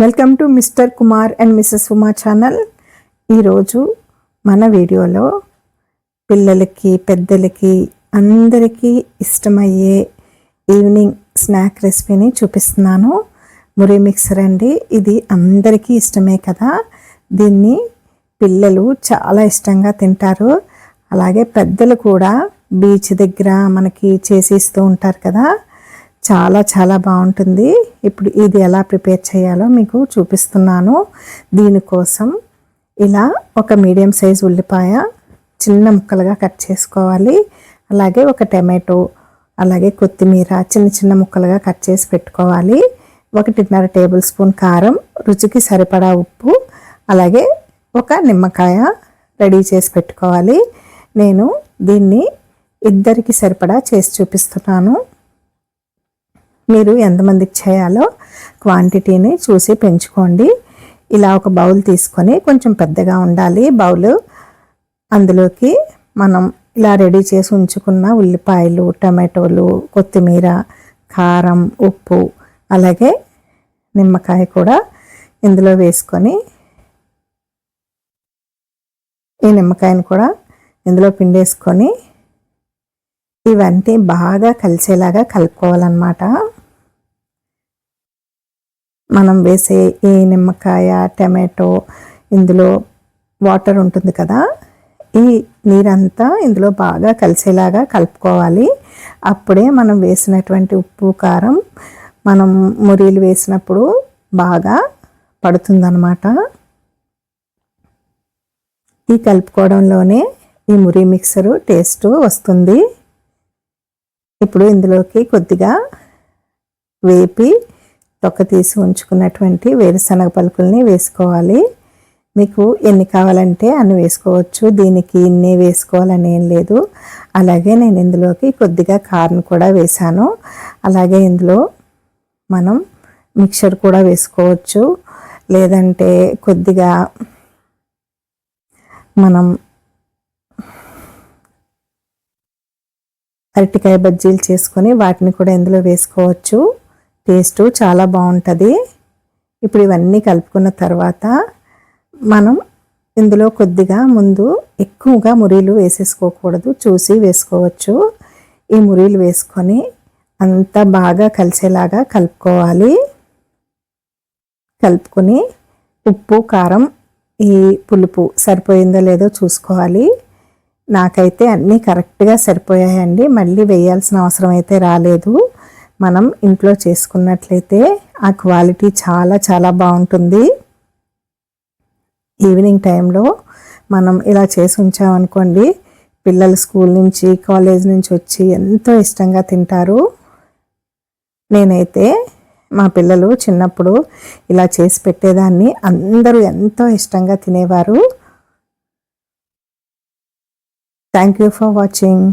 Welcome to Mr Kumar and Mrs Uma channel. ఈరోజు మన వీడియోలో పిల్లలకి పెద్దలకి అందరికీ ఇష్టమయ్యే ఈవినింగ్ స్నాక్ రెసిపీని చూపిస్తున్నాను. మురి మిక్సర్ అండి. ఇది అందరికీ ఇష్టమే కదా. దీన్ని పిల్లలు చాలా ఇష్టంగా తింటారు. అలాగే పెద్దలు కూడా బీచ్ దగ్గర మనకి చేసి ఇస్తూ ఉంటారు కదా. చాలా చాలా బాగుంటుంది. ఇప్పుడు ఇది ఎలా ప్రిపేర్ చేయాలో మీకు చూపిస్తున్నాను. దీనికోసం ఇలా ఒక మీడియం సైజ్ ఉల్లిపాయ చిన్న ముక్కలుగా కట్ చేసుకోవాలి. అలాగే ఒక టమాటో అలాగే కొత్తిమీర చిన్న చిన్న ముక్కలుగా కట్ చేసి పెట్టుకోవాలి. ఒకటిన్నర టేబుల్ స్పూన్ కారం రుచికి సరిపడా ఉప్పు అలాగే ఒక నిమ్మకాయ రెడీ చేసి పెట్టుకోవాలి. నేను దీన్ని ఇద్దరికి సరిపడా చేసి చూపిస్తున్నాను. మీరు ఎంతమందికి చేయాలో క్వాంటిటీని చూసి పెంచుకోండి. ఇలా ఒక బౌల్ తీసుకొని కొంచెం పెద్దగా ఉండాలి. బౌల్ అందులోకి మనం ఇలా రెడీ చేసి ఉంచుకున్న ఉల్లిపాయలు టమాటోలు కొత్తిమీర కారం ఉప్పు అలాగే నిమ్మకాయ కూడా ఇందులో వేసుకొని ఈ నిమ్మకాయను కూడా ఇందులో పిండేసుకొని ఇవన్నీ బాగా కలిసేలాగా కలుపుకోవాలన్నమాట. మనం వేసే ఈ నిమ్మకాయ టమాటో ఇందులో వాటర్ ఉంటుంది కదా ఈ నీరంతా ఇందులో బాగా కలిసేలాగా కలుపుకోవాలి. అప్పుడే మనం వేసినటువంటి ఉప్పు కారం మనం మురీలు వేసినప్పుడు బాగా పడుతుందన్నమాట. ఈ కలుపుకోవడంలోనే ఈ మురి మిక్సరు టేస్ట్ వస్తుంది. ఇప్పుడు ఇందులోకి కొద్దిగా వేపి తొక్క తీసి ఉంచుకున్నటువంటి వేరుశనగ పలుకుల్ని వేసుకోవాలి. మీకు ఎన్ని కావాలంటే అన్ని వేసుకోవచ్చు. దీనికి ఇన్ని వేసుకోవాలని ఏం లేదు. అలాగే నేను ఇందులోకి కొద్దిగా కార్న్ కూడా వేశాను. అలాగే ఇందులో మనం మిక్చర్ కూడా వేసుకోవచ్చు. లేదంటే కొద్దిగా మనం అరటికాయ బజ్జీలు చేసుకొని వాటిని కూడా ఇందులో వేసుకోవచ్చు. టేస్ట్ చాలా బాగుంటుంది. ఇప్పుడు ఇవన్నీ కలుపుకున్న తర్వాత మనం ఇందులో కొద్దిగా ముందు ఎక్కువగా మురీలు వేసేసుకోకూడదు చూసి వేసుకోవచ్చు. ఈ మురీలు వేసుకొని అంతా బాగా కలిసేలాగా కలుపుకోవాలి. కలుపుకొని ఉప్పు కారం ఈ పులుపు సరిపోయిందో లేదో చూసుకోవాలి. నాకైతే అన్నీ కరెక్ట్గా సరిపోయాయండి. మళ్ళీ వేయాల్సిన అవసరం అయితే రాలేదు. మనం ఇంట్లో చేసుకున్నట్లయితే ఆ క్వాలిటీ చాలా చాలా బాగుంటుంది. ఈవినింగ్ టైంలో మనం ఇలా చేసి ఉంచామనుకోండి పిల్లలు స్కూల్ నుంచి కాలేజ్ నుంచి వచ్చి ఎంతో ఇష్టంగా తింటారు. నేనైతే మా పిల్లలు చిన్నప్పుడు ఇలా చేసి పెట్టేదాన్ని. అందరూ ఎంతో ఇష్టంగా తినేవారు. Thank you for watching